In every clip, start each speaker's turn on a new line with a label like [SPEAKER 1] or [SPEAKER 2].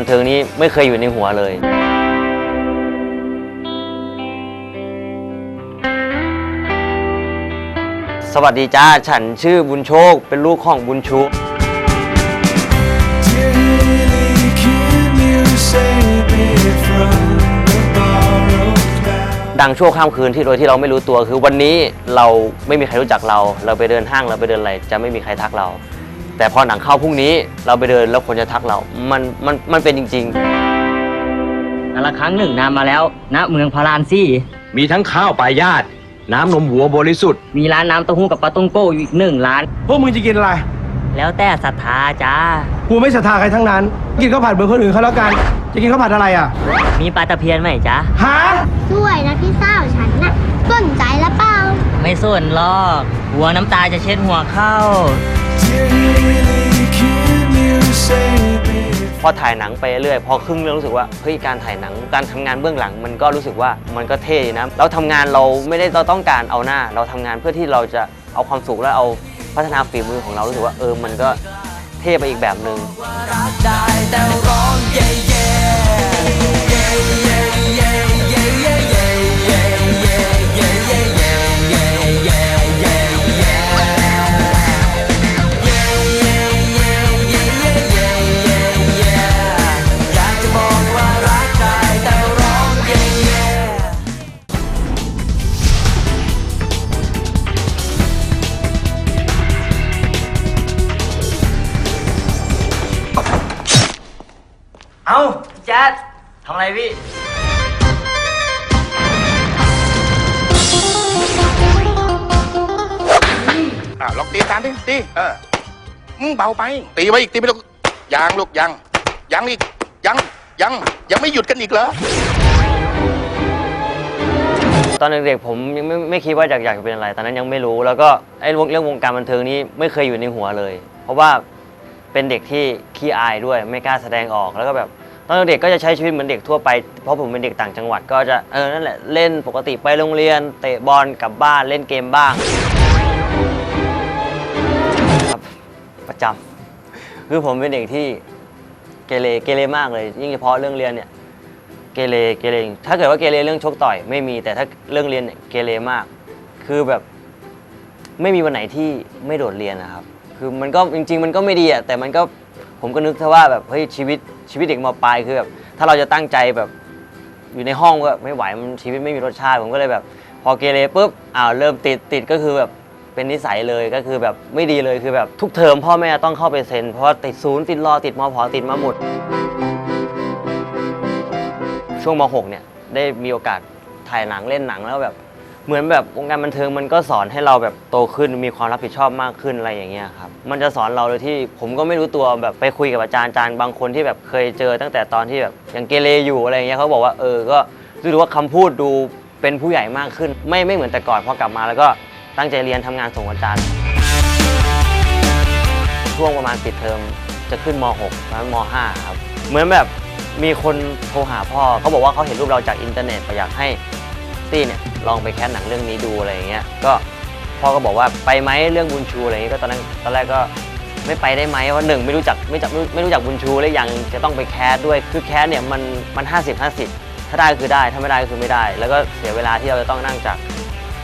[SPEAKER 1] บันเทิงนี้ไม่เคยอยู่ในหัวเลยสวัสดีจ้า ฉันชื่อบุญโชค เป็นลูกของบุญชู ดังชั่วข้ามคืนที่โดยที่เราไม่รู้ตัวคือวันนี้เราไม่มีใครรู้จักเรา เราไปเดินห้างเราไปเดินอะไร จะไม่มีใครทักเรา แต่พอหนังเข้าพรุ่งนี้เราไปเดินแล้วคนจะทักเรา มันมันมันเป็นจริงๆ
[SPEAKER 2] กาละครั้งหนึ่งนานมาแล้วณเมืองพารานซี่
[SPEAKER 3] มีทั้งข้าวปลายาตน้ำนมวัวบริสุทธิ์
[SPEAKER 2] มีร้านน้ำเต้าหู้กับปลาต้งโก้อยู่อีกหนึ่งร้าน
[SPEAKER 4] พวกมึงจะกินอะไร
[SPEAKER 2] แล้วแต่ศรัทธาจ้า
[SPEAKER 4] กูไม่ศรัทธาใครทั้งนั้น กินข้าวผัดเหมือนคนอื่นเขาแล้วกัน จะกินข้าวผัดอะไรอะ
[SPEAKER 2] มีปลาตะเพียนไหมจ๊ะ
[SPEAKER 4] ฮะ
[SPEAKER 5] ด้วยนะพี่สาวฉันน่ะสนใจแล้วเปล่า
[SPEAKER 2] ไม่ส่วนหรอก หัวน้ำตาจะเช็ดหัวเข้า
[SPEAKER 1] พอถ่ายหนังไปเรื่อยพอครึ่งเรื่องรู้สึกว่าเฮ้ยการถ่ายหนังการทำงานเบื้องหลัง มันก็รู้สึกว่ามันก็เท่ดีนะเราทำงานเราไม่ได้เราต้องการเอาหน้า เราทำงานเพื่อที่เราจะเอาความสุขและเอาพัฒนาฝีมือของเรารู้สึกว่าเออมันก็เท่ไปอีกแบบหนึ่ง ดทำอะไรพี่
[SPEAKER 6] อะลองตีตามดิตีเอออืมเบาไป ตีไว้อีกตีไปลูกยังลูกยังยังอีกยังยังยังไม่หยุดกันอีกเหรอ
[SPEAKER 1] ตอนเด็กๆผมยังไม่ไม่คิดว่าอยากอยากจะเป็นอะไร ตอนนั้นยังไม่รู้แล้วก็ไอ้เรื่องวงการบันเทิงนี้ไม่เคยอยู่ในหัวเลย เพราะว่าเป็นเด็กที่ขี้อายด้วยไม่กล้าแสดงออกแล้วก็แบบ ตอนเด็กก็จะใช้ชีวิตเหมือนเด็กทั่วไป เพราะผมเป็นเด็กต่างจังหวัดก็จะเออนั่นแหละเล่นปกติไปโรงเรียน เตะบอลกลับบ้านเล่นเกมบ้างครับประจำคือผมเป็นเด็กที่เกเรเกเรมากเลย ยิ่งเฉพาะเรื่องเรียนเนี่ยเกเรเกเรถ้าเกิดว่าเกเรเรื่องชกต่อยไม่มีแต่ถ้าเรื่องเรียนเนี่ยเกเรมาก คือแบบไม่มีวันไหนที่ไม่โดดเรียนนะครับ คือมันก็จริง ๆ มันก็ไม่ดีอะแต่มันก็ ผมก็นึกถ้าว่าแบบเฮ้ยชีวิตชีวิตเด็กมปลายคือแบบถ้าเราจะตั้งใจแบบอยู่ในห้องก็ไม่ไหวมันชีวิตไม่มีรสชาติ ผมก็เลยแบบ พอเกเรปุ๊บอ้าวเริ่มติดติดก็คือแบบเป็นนิสัยเลยก็คือแบบไม่ดีเลยคือแบบทุกเทอมพ่อแม่ต้องเข้าไปเซ็น เพราะว่าติดศูนย์ติดรอติดมผติดมาหมด ช่วงม .6 เนี่ยได้มีโอกาสถ่ายหนังเล่นหนังแล้วแบบ เหมือนแบบวงการบันเทิงมันก็สอนให้เราแบบโตขึ้นมีความรับผิดชอบมากขึ้นอะไรอย่างเงี้ยครับมันจะสอนเราโดยที่ผมก็ไม่รู้ตัวแบบไปคุยกับอาจารย์อาจารย์บางคนที่แบบเคยเจอตั้งแต่ตอนที่แบบยังเกเรอยู่อะไรอย่างเงี้ยเขาบอกว่าเออก็รู้สึกว่าคำพูดดูเป็นผู้ใหญ่มากขึ้น ไม่ไม่เหมือนแต่ก่อนพอกลับมาแล้วก็ตั้งใจเรียนทำงานส่งอาจารย์ ช่วงประมาณปิดเทอมจะขึ้นม .6 แล้วม .5 ครับเหมือนแบบมีคนโทรหาพ่อเขาบอกว่าเขาเห็นรูปเราจากอินเทอร์เน็ตอยากให้ตี้เนี่ย ลองไปแคสหนังเรื่องนี้ดูอะไรอย่างเงี้ยก็พ่อก็บอกว่าไปไหมเรื่องบุญชูอะไรอย่างเงี้ยก็ตอนนั้นตอนแรกก็ไม่ไปได้ไหมเพราะหนึ่งไม่รู้จักไม่จักไม่รู้จักบุญชูและย่างจะต้องไปแคสด้วยคือแคสเนี่ยมันมันห้าสิบห้าสิบถ้าได้คือได้ถ้าไม่ได้ก็คือไม่ได้ แล้วก็เสียเวลาที่เราจะต้องนั่งจาก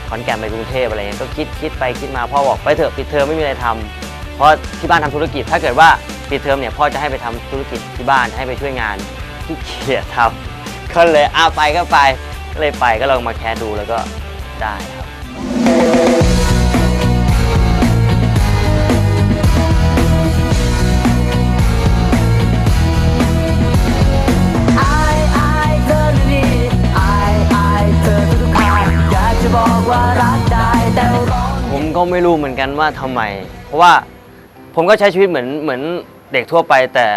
[SPEAKER 1] ขอนแก่นไปกรุงเทพอะไรเงี้ยก็คิดคิดไปคิดมาพ่อบอกไปเถอะปิดเทอมไม่มีอะไรทำเพราะที่บ้านทำธุรกิจ ถ้าเกิดว่าปิดเทอมเนี่ยพ่อจะให้ไปทำธุรกิจที่บ้านให้ไปช่วยงานที่เกียจทำก็เลยอาไปก็ไป ก็เลยไปก็ลองมาแคสดูแล้วก็ได้ครับผมก็ไม่รู้เหมือนกันว่าทำไม เพราะว่าผมก็ใช้ชีวิตเหมือนเหมือนเด็กทั่วไป แต่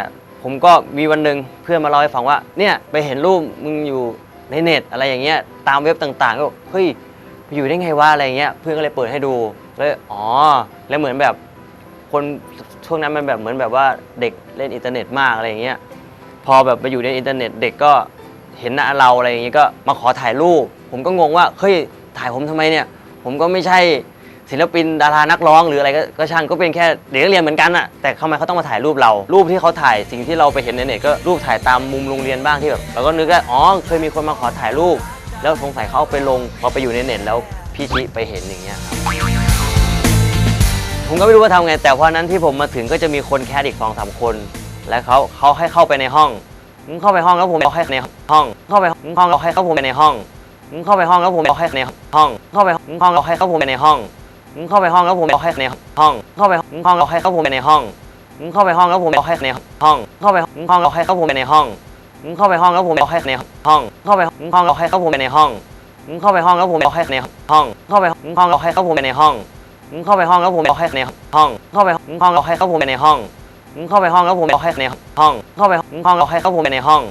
[SPEAKER 1] ผมก็มีวันหนึ่งเพื่อนมาเล่าให้ฟังว่า เนี่ยไปเห็นรูปมึงอยู่ ในเน็ตอะไรอย่างเงี้ยตามเว็บต่างๆก็บอกเฮ้ยไปอยู่ได้ไงวะอะไรเงี้ยเพื่อนก็เลยเปิดให้ดูเลยอ๋อแล้วเหมือนแบบคนช่วงนั้นมันแบบเหมือนแบบว่าเด็กเล่นอินเทอร์เน็ตมากอะไรอย่างเงี้ยพอแบบไปอยู่ในอินเทอร์เน็ตเด็กก็เห็นหน้าเราอะไรอย่างเงี้ยก็มาขอถ่ายรูป ผมก็งงว่าเฮ้ยถ่ายผมทำไมเนี่ย ผมก็ไม่ใช่ ศิลปินดารานักร้องหรืออะไรก็ก็ช่างก็เป็นแค่เด็กนักเรียนเหมือนกันอะแต่ทำไมเขาต้องมาถ่ายรูปเรา รูปที่เขาถ่ายสิ่งที่เราไปเห็นในเน็ตก็รูปถ่ายตามมุมโรงเรียนบ้างที่แบบเราก็นึกว่าอ๋อเคยมีคนมาขอถ่ายรูป แล้วสงสัยเขาเอาไปลงพอไปอยู่ในเน็ตแล้วพี่ชิไปเห็นอย่างเงี้ยครับผมก็ไม่รู้ว่าทำไง แต่วันนั้นที่ผมมาถึงก็จะมีคนแคสอีกสองสามคน แล้วเขาเขาให้เข้าไปในห้องเข้าไปห้องแล้วผมเอาให้ในห้อง เข้าไปห้องเอาให้เข้าผมไปในห้องเข้าไปห้องแล้วผมเอาให้ในห้องเข้าไปห้องเอาให้เข้าผมไปในห้อง ผมเข้าไปห้องแล้วผมเอาให้ในห้องเข้าไปห้องเอาให้เข้าผมไปในห้องผมเข้าไปห้องแล้วผมเอาให้ในห้องเข้าไปห้องเอาให้เข้าผมไปในห้องผมเข้าไปห้องแล้วผมเอาให้ในห้องเข้าไปห้องเอาให้เข้าผมไปในห้องผมเข้าไปห้องแล้วผมเอาให้ในห้องเข้าไปห้องเอาให้เข้าผมไปในห้องผมเข้าไปห้องแล้วผมเอาให้ในห้อง เข้าไปห้องเอาให้เขาผมไปในห้องผมเข้าไปห้องแล้วผมเอาให้ในห้อง เข้าไปห้องเอาให้เขาผมไปในห้อง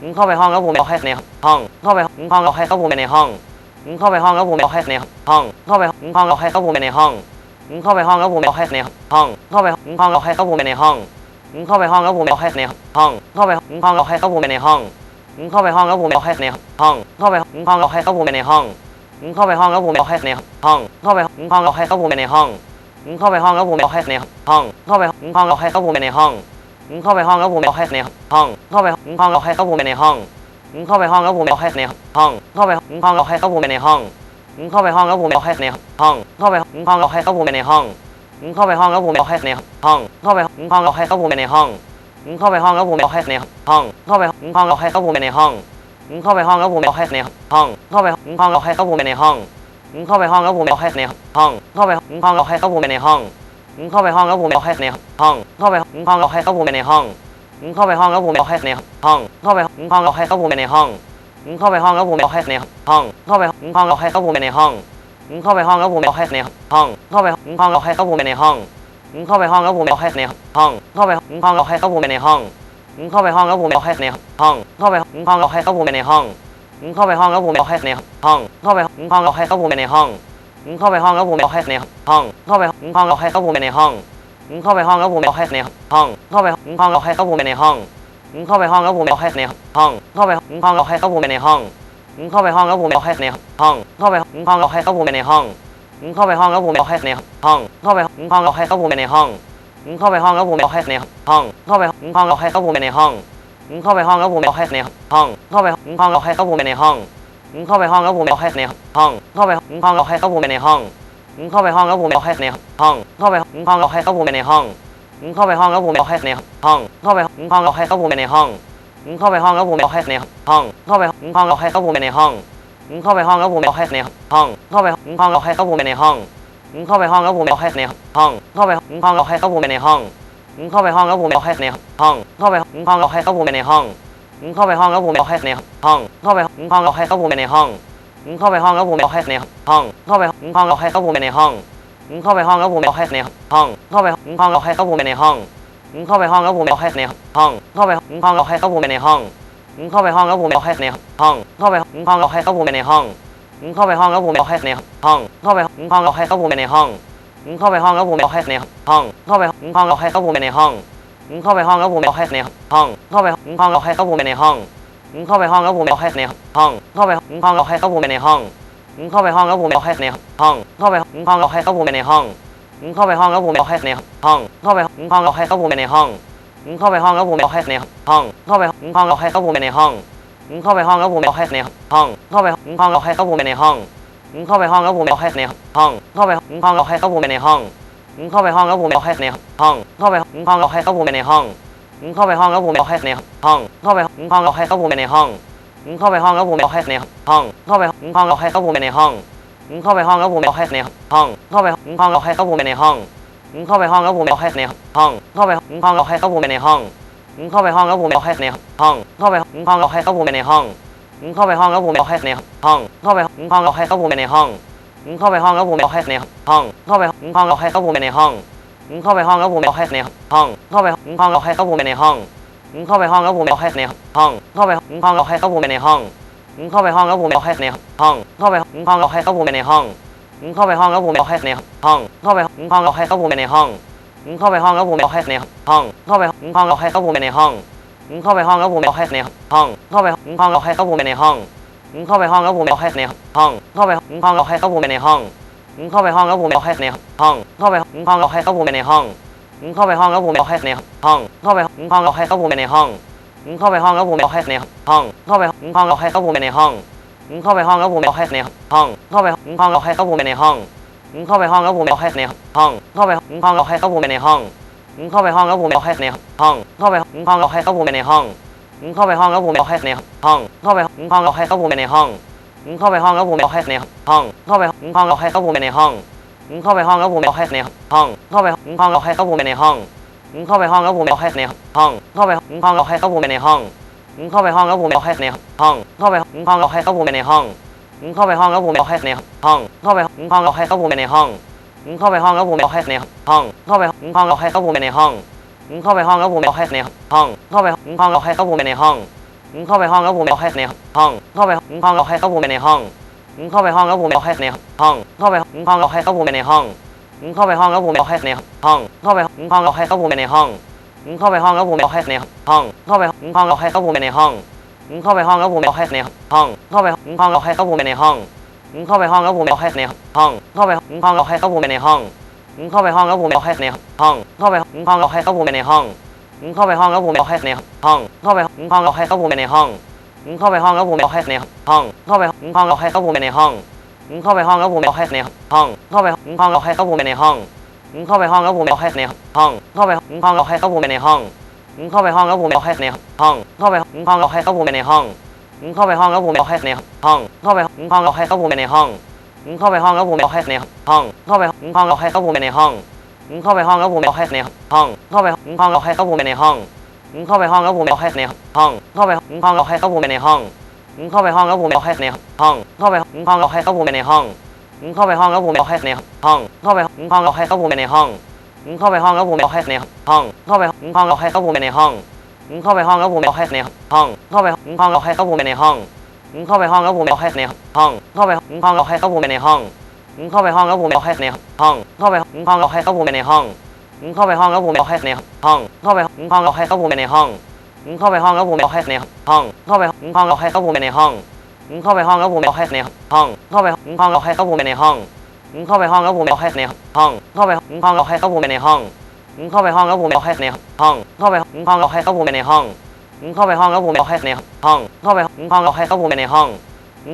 [SPEAKER 1] ผมเข้าไปห้องแล้วผมเอาให้ในห้อง เข้าไปห้องเอาให้เขาผมไปในห้อง เข้าไปห้องแล้วผมเอาให้ในห้อง เข้าไปห้องเอาให้เขาผมไปในห้อง เข้าไปห้องแล้วผมเอาให้ในห้อง เข้าไปห้องเอาให้เขาผมไปในห้อง เข้าไปห้องแล้วผมเอาให้ในห้อง เข้าไปห้องเอาให้เขาผมไปในห้อง เข้าไปห้องแล้วผมเอาให้ในห้อง เข้าไปห้องเอาให้เขาผมไปในห้อง เข้าไปห้องแล้วผมเอาให้ในห้อง เข้าไปห้องเอาให้เขาผมไปในห้อง เข้าไปห้องแล้วผมเอาให้ในห้อง เข้าไปห้องเอาให้เขาผมไปในห้อง เข้าไปห้องแล้วผมเอาให้ในห้อง เข้าไปห้องเอาให้เขาผมไปในห้อง เข้าไปห้องแล้วผมเอาให้ในห้อง เข้าไปห้องเอาให้เข้าผมไปในห้อง เข้าไปห้องแล้วผมเอาให้ในห้อง เข้าไปห้องเอาให้เข้าผมไปในห้องเข้าไปห้องแล้วผมเอาให้ในห้อง เข้าไปห้องเอาให้เข้าผมไปในห้อง เข้าไปห้องแล้วผมเอาให้ในห้อง เข้าไปห้องเอาให้เข้าผมไปในห้อง เข้าไปห้องแล้วผมเอาให้ในห้อง เข้าไปห้องเอาให้เข้าผมไปในห้อง เข้าไปห้องแล้วผมเอาให้ในห้อง เข้าไปห้องเอาให้เข้าผมไปในห้อง เข้าไปห้องแล้วผมเอาให้ในห้อง เข้าไปห้องเอาให้เข้าผมไปในห้อง เข้าไปห้องแล้วผมเอาให้ในห้อง เข้าไปห้องเอาให้เข้าผมไปในห้องผมเข้าไปห้องแล้วผมเอาให้ในห้อง เข้าไปห้องเอาให้เข้าผมไปในห้องผมเข้าไปห้องแล้วผมเอาให้ในห้อง เข้าไปห้องเอาให้เข้าผมไปในห้องผมเข้าไปห้องแล้วผมเอาให้ในห้อง เข้าไปห้องเอาให้เข้าผมไปในห้องผมเข้าไปห้องแล้วผมเอาให้ในห้อง เข้าไปห้องเอาให้เข้าผมไปในห้องผมเข้าไปห้องแล้วผมเอาให้ในห้อง เข้าไปห้องเอาให้เข้าผมไปในห้องผมเข้าไปห้องแล้วผมเอาให้ในห้อง เข้าไปห้องเอาให้เข้าผมไปในห้อง ผมเข้าไปห้องแล้วผมเอาให้ในห้อง เข้าไปห้องเอาให้เข้าผมไปในห้องผมเข้าไปห้องแล้วผมเอาให้ในห้อง เข้าไปห้องเอาให้เข้าผมไปในห้องผมเข้าไปห้องแล้วผมเอาให้ในห้อง เข้าไปห้องเอาให้เข้าผมไปในห้องผมเข้าไปห้องแล้วผมเอาให้ในห้อง เข้าไปห้องเอาให้เข้าผมไปในห้องผมเข้าไปห้องแล้วผมเอาให้ในห้อง เข้าไปห้องเอาให้เข้าผมไปในห้องผมเข้าไปห้องแล้วผมเอาให้ในห้อง เข้าไปห้องเอาให้เข้าผมไปในห้องผมเข้าไปห้องแล้วผมเอาให้ในห้อง เข้าไปห้องเอาให้เข้าผมไปในห้อง ผมเข้าไปห้องแล้วผมเอาให้ในห้องเข้าไปห้องเอาให้เข้าผมไปในห้องผมเข้าไปห้องแล้วผมเอาให้ในห้องเข้าไปห้องเอาให้เข้าผมไปในห้องผมเข้าไปห้องแล้วผมเอาให้ในห้องเข้าไปห้องเอาให้เข้าผมไปในห้องผมเข้าไปห้องแล้วผมเอาให้ในห้องเข้าไปห้องเอาให้เข้าผมไปในห้องผมเข้าไปห้องแล้วผมเอาให้ในห้องเข้าไปห้องเอาให้เข้าผมไปในห้องผมเข้าไปห้องแล้วผมเอาให้ในห้อง เข้าไปห้องเอาให้เขาผมไปในห้องผมเข้าไปห้องแล้วผมเอาให้ในห้อง เข้าไปห้องเอาให้เขาผมไปในห้อง เข้าไปห้องแล้วผมเอาให้ในห้อง เข้าไปห้องเอาให้เขาผมไปในห้องผมเข้าไปห้องแล้วผมเอาให้ในห้อง เข้าไปห้องเอาให้เขาผมไปในห้องผมเข้าไปห้องแล้วผมเอาให้ในห้อง เข้าไปห้องเอาให้เขาผมไปในห้องผมเข้าไปห้องแล้วผมเอาให้ในห้อง เข้าไปห้องเอาให้เขาผมไปในห้องผมเข้าไปห้องแล้วผมเอาให้ในห้อง เข้าไปห้องเอาให้เขาผมไปในห้องผมเข้าไปห้องแล้วผมเอาให้ในห้อง เข้าไปห้องเอาให้เขาผมไปในห้องผมเข้าไปห้องแล้วผมเอาให้ในห้อง เข้าไปห้องเอาให้เขาผมไปในห้อง เข้าไปห้องแล้วผมเอาให้ในห้อง เข้าไปห้องเอาให้เข้าผมไปในห้อง เข้าไปห้องแล้วผมเอาให้ในห้อง เข้าไปห้องเอาให้เข้าผมไปในห้องเข้าไปห้องแล้วผมเอาให้ในห้อง เข้าไปห้องเอาให้เข้าผมไปในห้อง เข้าไปห้องแล้วผมเอาให้ในห้อง เข้าไปห้องเอาให้เข้าผมไปในห้อง เข้าไปห้องแล้วผมเอาให้ในห้อง เข้าไปห้องเอาให้เข้าผมไปในห้อง เข้าไปห้องแล้วผมเอาให้ในห้อง เข้าไปห้องเอาให้เข้าผมไปในห้อง เข้าไปห้องแล้วผมเอาให้ในห้อง เข้าไปห้องเอาให้เข้าผมไปในห้อง เข้าไปห้องแล้วผมเอาให้ในห้อง เข้าไปห้องเอาให้เข้าผมไปในห้องผมเข้าไปห้องแล้วผมเอาให้ในห้อง เข้าไปห้องเอาให้เข้าผมไปในห้องผมเข้าไปห้องแล้วผมเอาให้ในห้อง เข้าไปห้องเอาให้เข้าผมไปในห้องผมเข้าไปห้องแล้วผมเอาให้ในห้อง เข้าไปห้องเอาให้เข้าผมไปในห้องผมเข้าไปห้องแล้วผมเอาให้ในห้อง เข้าไปห้องเอาให้เข้าผมไปในห้องผมเข้าไปห้องแล้วผมเอาให้ในห้อง เข้าไปห้องเอาให้เข้าผมไปในห้องผมเข้าไปห้องแล้วผมเอาให้ในห้อง เข้าไปห้องเอาให้เข้าผมไปในห้อง ผมเข้าไปห้องแล้วผมเอาให้ในห้อง เข้าไปห้องเอาให้เข้าผมไปในห้องผมเข้าไปห้องแล้วผมเอาให้ในห้องเข้าไปห้องเอาให้เข้าผมไปในห้องผมเข้าไปห้องแล้วผมเอาให้ในห้องเข้าไปห้องเอาให้เข้าผมไปในห้องผมเข้าไปห้องแล้วผมเอาให้ในห้องเข้าไปห้องเอาให้เข้าผมไปในห้องผมเข้าไปห้องแล้วผมเอาให้ในห้องเข้าไปห้องเอาให้เข้าผมไปในห้องผมเข้าไปห้องแล้วผมเอาให้ในห้อง เข้าไปห้องเอาให้เขาผมไปในห้องผมเข้าไปห้องแล้วผมเอาให้ในห้อง เข้าไปห้องเอาให้เขาผมไปในห้อง มึงเข้าไปห้องแล้วผมเอาให้ในห้อง เข้าไปห้องเอาให้เข้าผมไปในห้องมึงเข้าไปห้องแล้วผมเอาให้ในห้องเข้าไปห้องเอาให้เข้าผมไปในห้องมึงเข้าไปห้องแล้วผมเอาให้ในห้องเข้าไปห้องเอาให้เข้าผมไปในห้องมึงเข้าไปห้องแล้วผมเอาให้ในห้องเข้าไปห้องเอาให้เข้าผมไปในห้องมึงเข้าไปห้องแล้วผมเอาให้ในห้อง เข้าไปห้องเอาให้เขาผมไปในห้องมึงเข้าไปห้องแล้วผมเอาให้ในห้อง เข้าไปห้องเอาให้เขาผมไปในห้องมึงเข้าไปห้องแล้วผมเอาให้ในห้อง เข้าไปห้องเอาให้เขาผมไปในห้อง เข้าไปห้องแล้วผมเอาให้ในห้อง เข้าไปห้องเอาให้เขาผมไปในห้องมึงเข้าไปห้องแล้วผมเอาให้ในห้อง เข้าไปห้องเอาให้เขาผมไปในห้องมึงเข้าไปห้องแล้วผมเอาให้ในห้อง เข้าไปห้องเอาให้เขาผมไปในห้องมึงเข้าไปห้องแล้วผมเอาให้ในห้อง เข้าไปห้องเอาให้เขาผมไปในห้องมึงเข้าไปห้องแล้วผมเอาให้ในห้อง เข้าไปห้องเอาให้เขาผมไปในห้องมึงเข้าไปห้องแล้วผมเอาให้ในห้อง เข้าไปห้องเอาให้เขาผมไปในห้องมึงเข้าไปห้องแล้วผมเอาให้ในห้อง เข้าไปห้องเอาให้เขาผมไปในห้อง เข้าไปห้องแล้วผมเอาให้ในห้อง เข้าไปมึงห้องเอาให้เข้าผมไปในห้องมึงเข้าไปห้องแล้วผมเอาให้ในห้อง เข้าไปมึงห้องเอาให้เข้าผมไปในห้องมึงเข้าไปห้องแล้วผมเอาให้ในห้อง เข้าไปมึงห้องเอาให้เข้าผมไปในห้องมึงเข้าไปห้องแล้วผมเอาให้ในห้อง เข้าไปมึงห้องเอาให้เข้าผมไปในห้องมึงเข้าไปห้องแล้วผมเอาให้ในห้อง เข้าไปมึงห้องเอาให้เข้าผมไปในห้องมึงเข้าไปห้องแล้วผมเอาให้ในห้อง เข้าไปมึงห้องเอาให้เข้าผมไปในห้องมึงเข้าไปห้องแล้วผมเอาให้ในห้อง เข้าไปมึงห้องเอาให้เข้าผมไปในห้อง เข้าไปห้องแล้วผมเอาให้ในห้อง เข้าไปมึงห้องเอาให้เข้าผมไปในห้องมึงเข้าไปห้องแล้วผมเอาให้ในห้อง เข้าไปมึงห้องเอาให้เข้าผมไปในห้องมึงเข้าไปห้องแล้วผมเอาให้ในห้อง เข้าไปมึงห้องเอาให้เข้าผมไปในห้องมึงเข้าไปห้องแล้วผมเอาให้ในห้อง เข้าไปมึงห้องเอาให้เข้าผมไปในห้องมึงเข้าไปห้องแล้วผมเอาให้ในห้อง เข้าไปมึงห้องเอาให้เข้าผมไปในห้องมึงเข้าไปห้องแล้วผมเอาให้ในห้อง เข้าไปมึงห้องเอาให้เข้าผมไปในห้องมึงเข้าไปห้องแล้วผมเอาให้ในห้อง เข้าไปมึงห้องเอาให้เข้าผมไปในห้อง มึงเข้าไปห้องแล้วผมเอาให้ในห้อง เข้าไปห้องเอาให้เข้าผมไปในห้องมึงเข้าไปห้องแล้วผมเอาให้ในห้อง เข้าไปห้องเอาให้เข้าผมไปในห้องมึงเข้าไปห้องแล้วผมเอาให้ในห้อง เข้าไปห้องเอาให้เข้าผมไปในห้องมึงเข้าไปห้องแล้วผมเอาให้ในห้อง เข้าไปห้องเอาให้เข้าผมไปในห้องมึงเข้าไปห้องแล้วผมเอาให้ในห้อง เข้าไปห้องเอาให้เข้าผมไปในห้องมึงเข้าไปห้องแล้วผมเอาให้ในห้อง เข้าไปห้องเอาให้เข้าผมไปในห้องมึงเข้าไปห้องแล้วผมเอาให้ในห้อง เข้าไปห้องเอาให้เข้าผมไปในห้อง มึงเข้าไปห้องแล้วผมเอาให้ในห้อง เข้าไปห้องเอาให้เข้าผมไปในห้องมึงเข้าไปห้องแล้วผมเอาให้ในห้องเข้าไปห้องเอาให้เข้าผมไปในห้องมึงเข้าไปห้องแล้วผมเอาให้ในห้องเข้าไปห้องเอาให้เข้าผมไปในห้องมึงเข้าไปห้องแล้วผมเอาให้ในห้องเข้าไปห้องเอาให้เข้าผมไปในห้องมึงเข้าไปห้องแล้วผมเอาให้ในห้อง เข้าไปห้องเอาให้เขาผมไปในห้องมึงเข้าไปห้องแล้วผมเอาให้ในห้อง เข้าไปห้องเอาให้เขาผมไปในห้องมึงเข้าไปห้องแล้วผมเอาให้ในห้อง เข้าไปห้องเอาให้เขาผมไปในห้อง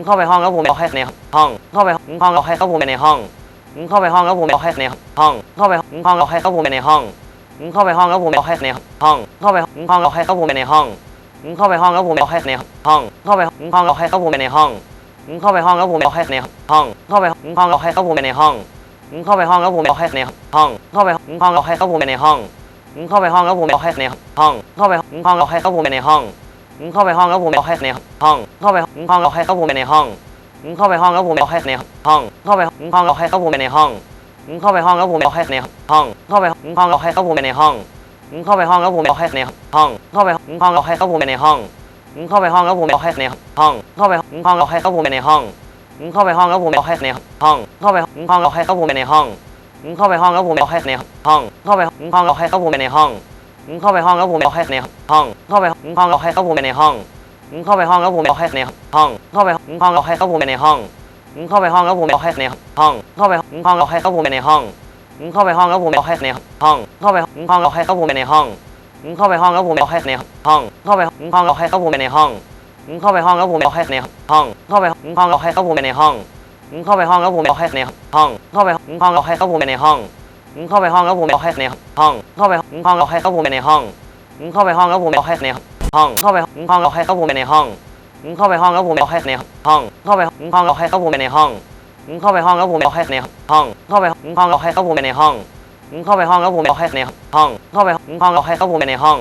[SPEAKER 1] เข้าไปห้องแล้วผมเอาให้ในห้อง เข้าไปห้องเอาให้เขาผมไปในห้อง เข้าไปห้องแล้วผมเอาให้ในห้อง เข้าไปห้องเอาให้เขาผมไปในห้อง เข้าไปห้องแล้วผมเอาให้ในห้อง เข้าไปห้องเอาให้เขาผมไปในห้อง เข้าไปห้องแล้วผมเอาให้ในห้อง เข้าไปห้องเอาให้เขาผมไปในห้อง เข้าไปห้องแล้วผมเอาให้ในห้อง เข้าไปห้องเอาให้เขาผมไปในห้อง เข้าไปห้องแล้วผมเอาให้ในห้อง เข้าไปห้องเอาให้เขาผมไปในห้อง เข้าไปห้องแล้วผมเอาให้ในห้อง เข้าไปห้องเอาให้เขาผมไปในห้อง เข้าไปห้องแล้วผมเอาให้ในห้อง เข้าไปมึงห้องเอาให้เข้าผมไปในห้องมึงเข้าไปห้องแล้วผมเอาให้ในห้อง เข้าไปมึงห้องเอาให้เข้าผมไปในห้องมึงเข้าไปห้องแล้วผมเอาให้ในห้อง เข้าไปมึงห้องเอาให้เข้าผมไปในห้องมึงเข้าไปห้องแล้วผมเอาให้ในห้อง เข้าไปมึงห้องเอาให้เข้าผมไปในห้องมึงเข้าไปห้องแล้วผมเอาให้ในห้อง เข้าไปมึงห้องเอาให้เข้าผมไปในห้องมึงเข้าไปห้องแล้วผมเอาให้ในห้อง เข้าไปมึงห้องเอาให้เข้าผมไปในห้องมึงเข้าไปห้องแล้วผมเอาให้ในห้อง เข้าไปมึงห้องเอาให้เข้าผมไปในห้อง เข้าไปห้องแล้วผมเอาให้ในห้อง เข้าไปมึงห้องเอาให้เข้าผมไปในห้องมึงเข้าไปห้องแล้วผมเอาให้ในห้อง เข้าไปมึงห้องเอาให้เข้าผมไปในห้องมึงเข้าไปห้องแล้วผมเอาให้ในห้อง เข้าไปมึงห้องเอาให้เข้าผมไปในห้องมึงเข้าไปห้องแล้วผมเอาให้ในห้อง เข้าไปมึงห้องเอาให้เข้าผมไปในห้องมึงเข้าไปห้องแล้วผมเอาให้ในห้อง เข้าไปมึงห้องเอาให้เข้าผมไปในห้องมึงเข้าไปห้องแล้วผมเอาให้ในห้อง เข้าไปมึงห้องเอาให้เข้าผมไปในห้องมึงเข้าไปห้องแล้วผมเอาให้ในห้อง เข้าไปมึงห้องเอาให้เข้าผมไปในห้อง มึงเข้าไปห้องแล้วผมเอาให้ในห้องเข้าไปห้องเอาให้เข้าผมไปในห้องมึงเข้าไปห้องแล้วผมเอาให้ในห้องเข้าไปห้องเอาให้เข้าผมไปในห้องมึงเข้าไปห้องแล้วผมเอาให้ในห้องเข้าไปห้องเอาให้เข้าผมไปในห้องมึงเข้าไปห้องแล้วผมเอาให้ในห้องเข้าไปห้องเอาให้เข้าผมไปในห้องมึงเข้าไปห้องแล้วผมเอาให้ในห้อง เข้าไปห้องเอาให้เขาผมไปในห้อง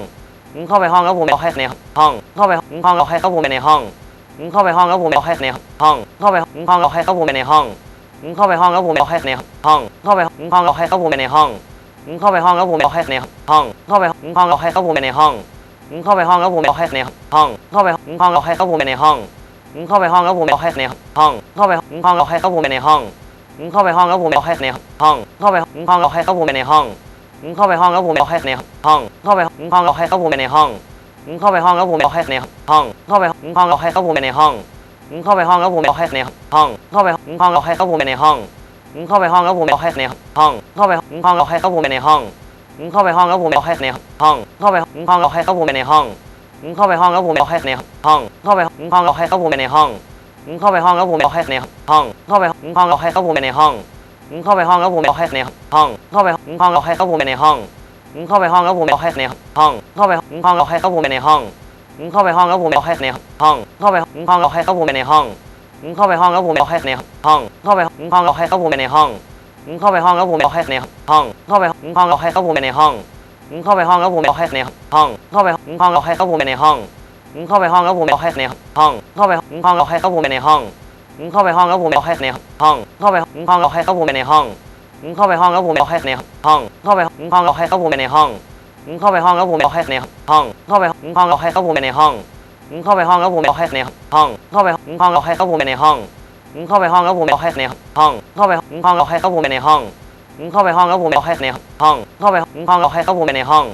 [SPEAKER 1] มึงเข้าไปห้องแล้วผมเอาให้ในห้อง เข้าไปห้องเอาให้เขาผมไปในห้องมึงเข้าไปห้องแล้วผมเอาให้ในห้อง เข้าไปห้องเอาให้เข้าผมไปในห้อง มึงเข้าไปห้องแล้วผมเอาให้ในห้อง เข้าไปมึงห้องเอาให้เข้าผมไปในห้องมึงเข้าไปห้องแล้วผมเอาให้ในห้องเข้าไปมึงห้องเอาให้เข้าผมไปในห้องมึงเข้าไปห้องแล้วผมเอาให้ในห้องเข้าไปมึงห้องเอาให้เข้าผมไปในห้องมึงเข้าไปห้องแล้วผมเอาให้ในห้องเข้าไปมึงห้องเอาให้เข้าผมไปในห้องมึงเข้าไปห้องแล้วผมเอาให้ในห้องเข้าไปมึงห้องเอาให้เข้าผมไปในห้องมึงเข้าไปห้องแล้วผมเอาให้ในห้องเข้าไปมึงห้องเอาให้เขาผมไปในห้องมึงเข้าไปห้องแล้วผมเอาให้ในห้อง เข้าไปมึงห้องเอาให้เขาผมไปในห้อง เข้าไปห้องแล้วผมเอาให้ในห้อง เข้าไปห้องเอาให้เขาผมไปในห้องมึมึงเข้าไปห้องแล้วผมบอกให้ในห้อง เข้าไปห้องเราให้เขาผมไปในห้องมึงเข้าไปห้องแล้วผมบอกให้ในห้อง เข้าไปห้องเราให้เขาผมไปในห้องมึงเข้าไปห้องแล้วผมบอกให้ในห้อง เข้าไปห้องเราให้เขาผมไปในห้องมึงเข้าไปห้องแล้วผมบอกให้ในห้อง เข้าไปห้องเราให้เขาผมไปในห้องมึงเข้าไปห้องแล้วผมบอกให้ในห้องเข้าไปห้องเราให้เขาผมไปในห้องมึงเข้าไปห้องแล้วผมบอกให้ในห้องเข้าไปห้องเราให้เขาผมไปในห้อง มึงเข้าไปห้องแล้วผมบอกให้ในห้อง เข้าไปมึงห้องเราให้เข้าผมไปในห้องมึงเข้าไปห้องแล้วผมบอกให้ในห้องเข้าไปมึงห้องเราให้เข้าผมไปในห้องมึงเข้าไปห้องแล้วผมบอกให้ในห้องเข้าไปมึงห้องเราให้เข้าผมไปในห้องมึงเข้าไปห้องแล้วผมบอกให้ในห้องเข้าไปมึงห้องเราให้เข้าผมไปในห้องมึงเข้าไปห้องแล้วผมบอกให้ในห้องเข้าไปมึงห้องเราให้เข้าผมไปในห้องมึงเข้าไปห้องแล้วผมบอกให้ในห้องเข้าไปมึงห้องเราให้เขาผมไปในห้อง มึงเข้าไปห้องแล้วผมบอกให้ในห้อง เข้าไปมึงห้องเราให้เขาผมไปในห้อง เข้าไปห้องแล้วผมบอกให้ในห้อง เข้าไปมึงห้องเราให้เข้าผมไปในห้องมึงเข้าไปห้องแล้วผมบอกให้ในห้อง เข้าไปมึงห้องเราให้เข้าผมไปในห้องมึงเข้าไปห้องแล้วผมบอกให้ในห้อง เข้าไปมึงห้องเราให้เข้าผมไปในห้องมึงเข้าไปห้องแล้วผมบอกให้ในห้อง เข้าไปมึงห้องเราให้เข้าผมไปในห้อง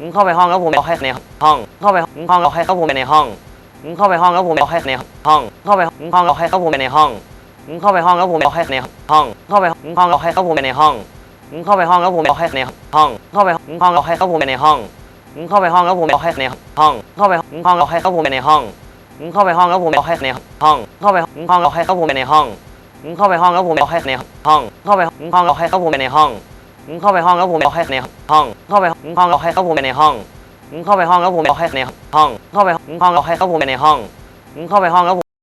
[SPEAKER 1] มึงเข้าไปห้องแล้วผมบอกให้ในห้อง เข้าไปมึงห้องเราให้เข้าผมไปในห้องมึงเข้าไปห้องแล้วผมบอกให้ในห้อง เข้าไปมึงห้องเราให้เข้าผมไปในห้องมึงเข้าไปห้องแล้วผมบอกให้ในห้อง เข้าไปมึงห้องเราให้เข้าผมไปในห้อง มึงเข้าไปห้องแล้วผมบอกให้ในห้อง เข้าไปห้องเราให้เข้าผมไปในห้องมึงเข้าไปห้องแล้วผมบอกให้ในห้อง เข้าไปห้องเราให้เข้าผมไปในห้องมึงเข้าไปห้องแล้วผมบอกให้ในห้องเข้าไปมึงห้องเราให้เข้าผมไปในห้องมึงเข้าไปห้องแล้วผมบอกให้ในห้อง เข้าไปห้องเราให้เข้าผมไปในห้องมึงเข้าไปห้องแล้วผมบอกให้ในห้อง เข้าไปห้องเราให้เข้าผมไปในห้องมึงเข้าไปห้องแล้วผมบอกให้ในห้อง เข้าไปห้องเราให้เข้าผมไปในห้องมึงเข้าไปห้องแล้ว